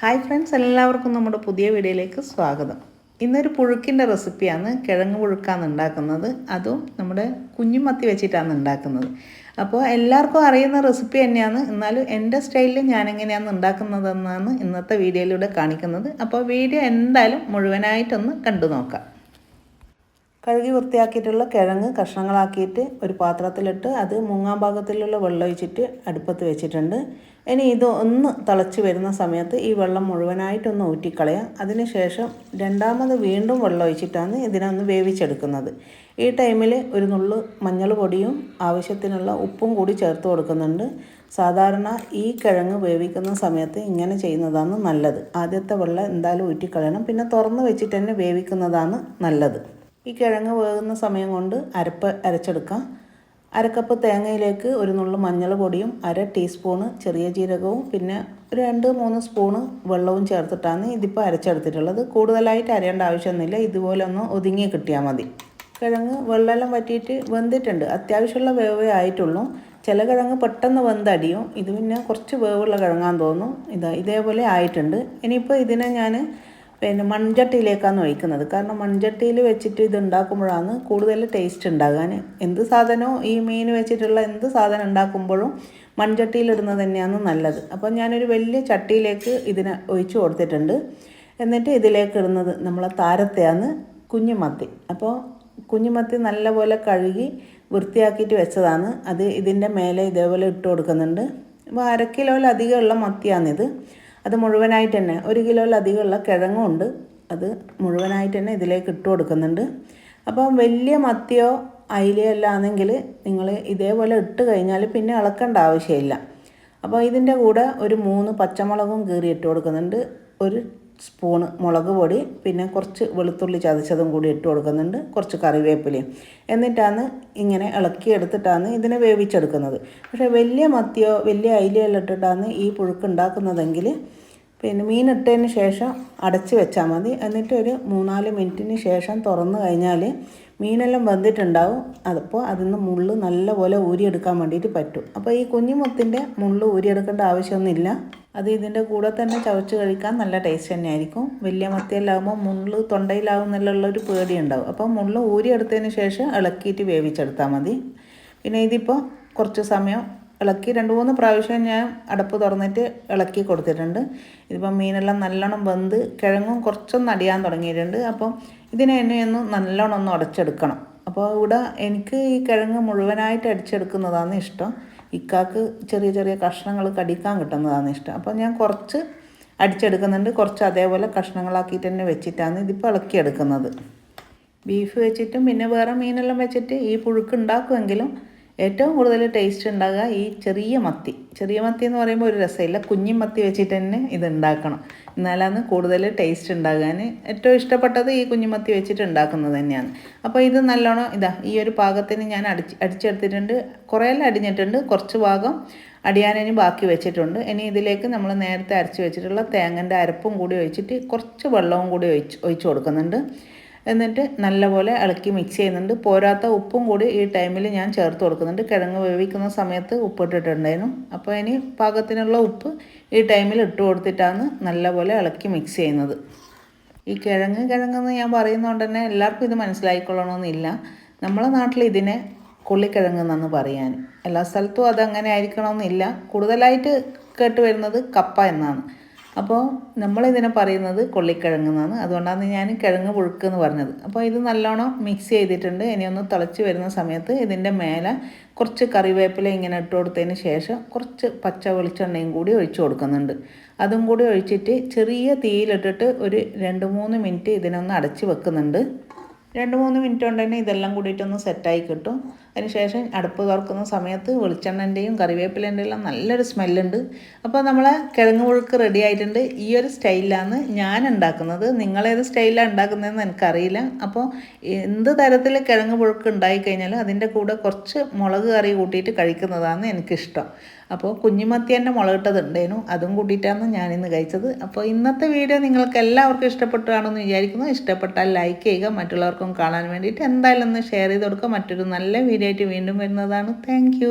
Hi friends എല്ലാവർക്കും നമ്മുടെ പുതിയ വീഡിയോയിലേക്ക് സ്വാഗതം. ഇന്നൊരു പുഴുക്കിന്റെ റെസിപ്പിയാണ് കിഴങ്ങ് പുഴുക്കാണ് ഉണ്ടാക്കുന്നത്. അതും നമ്മുടെ കുഞ്ഞുമത്തി വെച്ചിട്ടാണ് ഉണ്ടാക്കുന്നത്. അപ്പോൾ എല്ലാവർക്കും അറിയുന്ന റെസിപ്പി തന്നെയാണ്. എന്നാലും എന്റെ സ്റ്റൈലിൽ ഞാൻ എങ്ങനെയാണ് ഉണ്ടാക്കുന്നതെന്നാണ് ഇന്നത്തെ വീഡിയോയിലൂടെ കാണിക്കുന്നത്. അപ്പോൾ വീഡിയോ എന്തായാലും മുഴുവനായിട്ടൊന്ന് കണ്ടു നോക്കാം. കഴുകി വൃത്തിയാക്കിയിട്ടുള്ള കിഴങ്ങ് കഷ്ണങ്ങളാക്കിയിട്ട് ഒരു പാത്രത്തിലിട്ട് അത് മുങ്ങാൻ ഭാഗത്തിലുള്ള വെള്ളം ഒഴിച്ചിട്ട് അടുപ്പത്ത് വെച്ചിട്ടുണ്ട്. ഇനി ഇത് ഒന്ന് തിളച്ച് വരുന്ന സമയത്ത് ഈ വെള്ളം മുഴുവനായിട്ടൊന്ന് ഊറ്റിക്കളയാം. അതിനുശേഷം രണ്ടാമത് വീണ്ടും വെള്ളം ഒഴിച്ചിട്ടാണ് ഇതിനൊന്ന് വേവിച്ചെടുക്കുന്നത്. ഈ ടൈമിൽ ഒരു നുള്ള് മഞ്ഞൾ പൊടിയും ആവശ്യത്തിനുള്ള ഉപ്പും കൂടി ചേർത്ത് കൊടുക്കുന്നുണ്ട്. സാധാരണ ഈ കിഴങ്ങ് വേവിക്കുന്ന സമയത്ത് ഇങ്ങനെ ചെയ്യുന്നതാണ് നല്ലത്. ആദ്യത്തെ വെള്ളം എന്തായാലും ഊറ്റിക്കളയണം. പിന്നെ തുറന്ന് വെച്ചിട്ട് തന്നെ വേവിക്കുന്നതാണ് നല്ലത്. ഈ കിഴങ്ങ് വേകുന്ന സമയം കൊണ്ട് അരപ്പ് അരച്ചെടുക്കാം. അരക്കപ്പ് തേങ്ങയിലേക്ക് ഒരു നുള്ളു മഞ്ഞൾ പൊടിയും അര ടീസ്പൂണ് ചെറിയ ജീരകവും പിന്നെ ഒരു രണ്ട് മൂന്ന് സ്പൂണ് വെള്ളവും ചേർത്തിട്ടാണ് ഇതിപ്പോൾ അരച്ചെടുത്തിട്ടുള്ളത്. കൂടുതലായിട്ട് അരയേണ്ട ആവശ്യമൊന്നുമില്ല. ഇതുപോലെ ഒന്ന് ഒതുങ്ങി കിട്ടിയാൽ മതി. കിഴങ്ങ് വെള്ളമെല്ലാം വറ്റിയിട്ട് വെന്തിട്ടുണ്ട്. അത്യാവശ്യമുള്ള വേവേ ആയിട്ടുള്ളൂ. ചില കിഴങ്ങ് പെട്ടെന്ന് വെന്തടിയും. ഇത് പിന്നെ കുറച്ച് വേവുള്ള കിഴങ്ങാന്ന് തോന്നുന്നു. ഇതാ ഇതേപോലെ ആയിട്ടുണ്ട്. ഇനിയിപ്പോൾ ഇതിനെ ഞാൻ പിന്നെ മൺചട്ടിയിലേക്കാണ് ഒഴിക്കുന്നത്. കാരണം മൺചട്ടിയിൽ വെച്ചിട്ട് ഇത് ഉണ്ടാക്കുമ്പോഴാണ് കൂടുതൽ ടേസ്റ്റ് ഉണ്ടാകാൻ. എന്ത് സാധനവും ഈ മീൻ വെച്ചിട്ടുള്ള എന്ത് സാധനം ഉണ്ടാക്കുമ്പോഴും മൺചട്ടിയിലിടുന്നത് തന്നെയാണ് നല്ലത്. അപ്പോൾ ഞാനൊരു വലിയ ചട്ടിയിലേക്ക് ഇതിനെ ഒഴിച്ചു കൊടുത്തിട്ടുണ്ട്. എന്നിട്ട് ഇതിലേക്ക് ഇടുന്നത് നമ്മളെ താരത്തെയാണ് കുഞ്ഞുമത്തി. അപ്പോൾ കുഞ്ഞുമത്തി നല്ലപോലെ കഴുകി വൃത്തിയാക്കിയിട്ട് വെച്ചതാണ്. അത് ഇതിന്റെ മേലെ ഇതേപോലെ ഇട്ട് കൊടുക്കുന്നുണ്ട്. അപ്പോൾ അര കിലോയിലധികമുള്ള മത്തിയാണിത്. അത് മുഴുവനായിട്ട് തന്നെ ഒരു കിലോയിലധികമുള്ള കിഴങ്ങും ഉണ്ട് അത് മുഴുവനായിട്ട് തന്നെ ഇതിലേക്ക് ഇട്ട് കൊടുക്കുന്നുണ്ട്. അപ്പം വലിയ മത്തിയോ അയിലയോ അല്ല ആണെങ്കിൽ നിങ്ങൾ ഇതേപോലെ ഇട്ട് കഴിഞ്ഞാൽ പിന്നെ ഇളക്കേണ്ട ആവശ്യമില്ല. അപ്പോൾ ഇതിന്റെ കൂടെ ഒരു മൂന്ന് പച്ചമുളകും കീറി ഇട്ട് കൊടുക്കുന്നുണ്ട്. ഒരു സ്പൂണ് മുളക് പൊടി പിന്നെ കുറച്ച് വെളുത്തുള്ളി ചതച്ചതും കൂടി ഇട്ട് കൊടുക്കുന്നുണ്ട് കുറച്ച് കറിവേപ്പിലയും. എന്നിട്ടാണ് ഇങ്ങനെ ഇളക്കി എടുത്തിട്ടാണ് ഇതിനെ വേവിച്ചെടുക്കുന്നത്. പക്ഷേ വലിയ മത്തിയോ വലിയ അയിലയോ എല്ലാം ഇട്ടിട്ടാണ് ഈ പുഴുക്ക് ഉണ്ടാക്കുന്നതെങ്കിൽ പിന്നെ മീൻ ഇട്ടതിന് ശേഷം അടച്ച് വെച്ചാൽ മതി. എന്നിട്ട് ഒരു മൂന്നാൽ മിനിറ്റിന് ശേഷം തുറന്ന് കഴിഞ്ഞാൽ മീനെല്ലാം വെന്തിട്ടുണ്ടാവും. അതിപ്പോൾ അതിൽ നിന്ന് മുള്ള് നല്ലപോലെ ഊരിയെടുക്കാൻ വേണ്ടിയിട്ട് പറ്റും. അപ്പോൾ ഈ കുഞ്ഞുമുത്തിന്റെ മുള്ള് ഊരിയെടുക്കേണ്ട ആവശ്യമൊന്നുമില്ല. അത് ഇതിന്റെ കൂടെ തന്നെ ചവച്ച് കഴിക്കാൻ നല്ല ടേസ്റ്റ് തന്നെയായിരിക്കും. വലിയ മത്തിയെല്ലാകുമ്പോൾ മുള്ള് തൊണ്ടയിലാവും എന്നുള്ളൊരു പേടിയുണ്ടാവും. അപ്പോൾ മുള്ള് ഊരിയെടുത്തതിന് ശേഷം ഇളക്കിയിട്ട് വേവിച്ചെടുത്താൽ മതി. പിന്നെ ഇതിപ്പോൾ കുറച്ച് സമയം ഇളക്കി രണ്ട് മൂന്ന് പ്രാവശ്യം ഞാൻ അടപ്പ് തുറന്നിട്ട് ഇളക്കി കൊടുത്തിട്ടുണ്ട്. ഇതിപ്പം മീനെല്ലാം നല്ലോണം വെന്ത് കിഴങ്ങും കുറച്ചൊന്ന് അടിയാൻ തുടങ്ങിയിട്ടുണ്ട്. അപ്പം ഇതിനെ എന്നെ ഒന്ന് നല്ലോണം ഒന്ന് ഉടച്ചെടുക്കണം. അപ്പോൾ ഇവിടെ എനിക്ക് ഈ കിഴങ്ങ് മുഴുവനായിട്ട് അടിച്ചെടുക്കുന്നതാണ് ഇഷ്ടം. ഇക്കാക്ക് ചെറിയ ചെറിയ കഷ്ണങ്ങൾ കടിക്കാൻ കിട്ടുന്നതാണ് ഇഷ്ടം. അപ്പോൾ ഞാൻ കുറച്ച് അടിച്ചെടുക്കുന്നുണ്ട്. കുറച്ച് അതേപോലെ കഷ്ണങ്ങളാക്കിയിട്ട് തന്നെ വെച്ചിട്ടാണ് ഇതിപ്പോൾ ഇളക്കിയെടുക്കുന്നത്. ബീഫ് വെച്ചിട്ടും പിന്നെ വേറെ മീനെല്ലാം വെച്ചിട്ട് ഈ പുഴുക്ക് ഉണ്ടാക്കുമെങ്കിലും ഏറ്റവും കൂടുതൽ ടേസ്റ്റ് ഉണ്ടാകുക ഈ ചെറിയ മത്തി. ചെറിയ മത്തി എന്ന് പറയുമ്പോൾ ഒരു രസമില്ല. കുഞ്ഞി മത്തി വെച്ചിട്ട് തന്നെ ഇത് ഉണ്ടാക്കണം. എന്നാലാണ് കൂടുതൽ ടേസ്റ്റ് ഉണ്ടാകാൻ ഏറ്റവും ഇഷ്ടപ്പെട്ടത് ഈ കുഞ്ഞുമത്തി വെച്ചിട്ട് ഉണ്ടാക്കുന്നത് തന്നെയാണ്. അപ്പോൾ ഇത് നല്ലോണം ഇതാ ഈ ഒരു പാകത്തിന് ഞാൻ അടിച്ച് അടിച്ചെടുത്തിട്ടുണ്ട്. കുറേയെല്ലാം അടിഞ്ഞിട്ടുണ്ട്. കുറച്ച് ഭാഗം അടിയാനും ബാക്കി വെച്ചിട്ടുണ്ട്. ഇനി ഇതിലേക്ക് നമ്മൾ നേരത്തെ അരച്ച് വെച്ചിട്ടുള്ള തേങ്ങന്റെ അരപ്പും കൂടി ഒഴിച്ചിട്ട് കുറച്ച് വെള്ളവും കൂടി ഒഴിച്ച് ഒഴിച്ച് കൊടുക്കുന്നുണ്ട്. എന്നിട്ട് നല്ലപോലെ ഇളക്കി മിക്സ് ചെയ്യുന്നുണ്ട്. പോരാത്ത ഉപ്പും കൂടി ഈ ടൈമിൽ ഞാൻ ചേർത്ത് കൊടുക്കുന്നുണ്ട്. കിഴങ്ങ് വേവിക്കുന്ന സമയത്ത് ഉപ്പിട്ടിട്ടുണ്ടായിരുന്നു അപ്പോൾ ഇനി പാകത്തിനുള്ള ഉപ്പ് ഈ ടൈമിൽ ഇട്ട് കൊടുത്തിട്ടാണ് നല്ലപോലെ ഇളക്കി മിക്സ് ചെയ്യുന്നത്. ഈ കിഴങ്ങ് കിഴങ്ങെന്ന് ഞാൻ പറയുന്നതുകൊണ്ട് തന്നെ എല്ലാവർക്കും ഇത് മനസ്സിലായിക്കൊള്ളണമെന്നില്ല നമ്മളെ നാട്ടിൽ ഇതിനെ കൊള്ളിക്കിഴങ്ങ് എന്നാണ് പറയാൻ. എല്ലാ സ്ഥലത്തും അതങ്ങനെ ആയിരിക്കണമെന്നില്ല കൂടുതലായിട്ട് കേട്ട് വരുന്നത് കപ്പ എന്നാണ്. അപ്പോൾ നമ്മളിതിനെ പറയുന്നത് കൊള്ളിക്കിഴങ്ങ് എന്നാണ് അതുകൊണ്ടാണ് ഞാൻ കിഴങ്ങ് പുഴുക്ക് എന്ന് പറഞ്ഞത്. അപ്പോൾ ഇത് നല്ലോണം മിക്സ് ചെയ്തിട്ടുണ്ട്. ഇനി ഒന്ന് തിളച്ച് വരുന്ന സമയത്ത് ഇതിന്റെ മേലെ കുറച്ച് കറിവേപ്പില ഇങ്ങനെ ഇട്ട് കൊടുത്തതിന് ശേഷം കുറച്ച് പച്ച വെളിച്ചെണ്ണയും കൂടി ഒഴിച്ചു കൊടുക്കുന്നുണ്ട്. അതും കൂടി ഒഴിച്ചിട്ട് ചെറിയ തീയിലിട്ടിട്ട് ഒരു രണ്ട് മൂന്ന് മിനിറ്റ് ഇതിനൊന്ന് അടച്ച് വെക്കുന്നുണ്ട്. രണ്ട് മൂന്ന് മിനിറ്റ് കൊണ്ട് തന്നെ ഇതെല്ലാം കൂടിയിട്ടൊന്ന് സെറ്റായി കിട്ടും. അതിനുശേഷം അടുപ്പ് തുറക്കുന്ന സമയത്ത് വെളിച്ചെണ്ണന്റെയും കറിവേപ്പിലേന്റെ എല്ലാം നല്ലൊരു സ്മെല്ലുണ്ട്. അപ്പോൾ നമ്മളെ കിഴങ്ങ് പുഴുക്ക് റെഡി ആയിട്ടുണ്ട്. ഈ ഒരു സ്റ്റൈലിലാണ് ഞാൻ ഉണ്ടാക്കുന്നത്. നിങ്ങളേത് സ്റ്റൈലാണ് ഉണ്ടാക്കുന്നതെന്ന് എനിക്കറിയില്ല. അപ്പോൾ എന്ത് തരത്തിൽ കിഴങ്ങ് പുഴുക്ക് ഉണ്ടായിക്കഴിഞ്ഞാലും അതിന്റെ കൂടെ കുറച്ച് മുളക് കറി കൂട്ടിയിട്ട് കഴിക്കുന്നതാണ് എനിക്കിഷ്ടം. അപ്പോൾ കുഞ്ഞുമത്തി തന്നെ മുളകിട്ടതുണ്ടേനു അതും കൂട്ടിയിട്ടാണ് ഞാനിന്ന് കഴിച്ചത്. അപ്പോൾ ഇന്നത്തെ വീഡിയോ നിങ്ങൾക്ക് എല്ലാവർക്കും ഇഷ്ടപ്പെട്ടു കാണുമെന്ന് വിചാരിക്കുന്നു. ഇഷ്ടപ്പെട്ടാൽ ലൈക്ക് ചെയ്യുക മറ്റുള്ളവർക്കും കാണാൻ വേണ്ടിയിട്ട് എന്തായാലും ഒന്ന് ഷെയർ ചെയ്ത് കൊടുക്കുക. മറ്റൊരു നല്ല വീഡിയോ ആയിട്ട് വീണ്ടും വരുന്നതാണ്. താങ്ക്